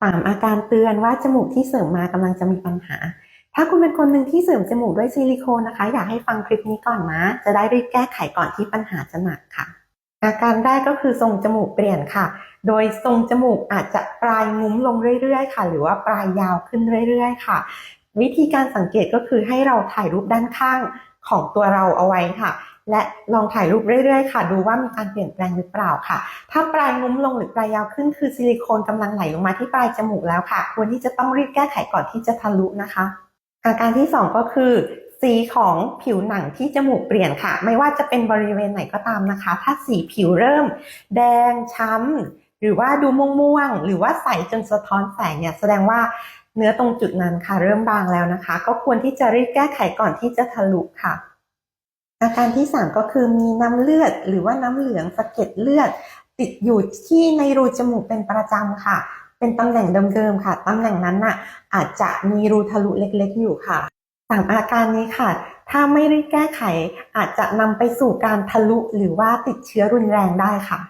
สามอาการเตือนว่าจมูกที่เสริมมากำลังจะมีปัญหา ถ้าคุณเป็นคนหนึ่งที่เสริมจมูกด้วยซิลิโคนนะคะ อยากให้ฟังคลิปนี้ก่อนนะ จะได้รีบแก้ไขก่อนที่ปัญหาจะหนักค่ะ อาการแรกก็คือทรงจมูกเปลี่ยนค่ะ โดยทรงจมูกอาจจะปลายงุ้มลงเรื่อยๆ ค่ะ หรือว่าปลายยาวขึ้นเรื่อยๆ ค่ะ วิธีการสังเกตก็คือให้เราถ่ายรูปด้านข้างของตัวเราเอาไว้ค่ะ และลองถ่ายรูปเรื่อยๆ ค่ะ ดูว่ามีการเปลี่ยนแปลงหรือเปล่าค่ะ ถ้าปลายงุ้มลงหรือปลายยาวขึ้นคือซิลิโคนกำลังไหลลงมาที่ปลายจมูกแล้วค่ะ ควรที่จะต้องรีบแก้ไขก่อนที่จะทะลุนะคะ อาการที่สองก็คือสีของผิวหนังที่จมูกเปลี่ยนค่ะ ไม่ว่าจะเป็นบริเวณไหนก็ตามนะคะ ถ้าสีผิวเริ่ม แดงช้ำหรือว่าดูม่วงๆหรือว่าใสจนสะท้อนแสงเนี่ยแสดงว่าเนื้อตรงจุดนั้นค่ะ เริ่มบางแล้วนะคะ ก็ควรที่จะรีบแก้ไขก่อนที่จะทะลุค่ะ อาการที่ 3 ก็คือมีน้ำเลือด หรือว่าน้ำเหลืองสะเก็ดเลือด ติดอยู่ที่ในรูจมูกเป็นประจำค่ะ เป็นตำแหน่งเดิมๆค่ะตำแหน่งนั้นน่ะอาจจะมีรูทะลุเล็กๆ อยู่ค่ะสามอาการนี้ค่ะ ถ้าไม่รีบแก้ไขอาจจะนำไปสู่การทะลุหรือว่าติดเชื้อรุนแรงได้ค่ะ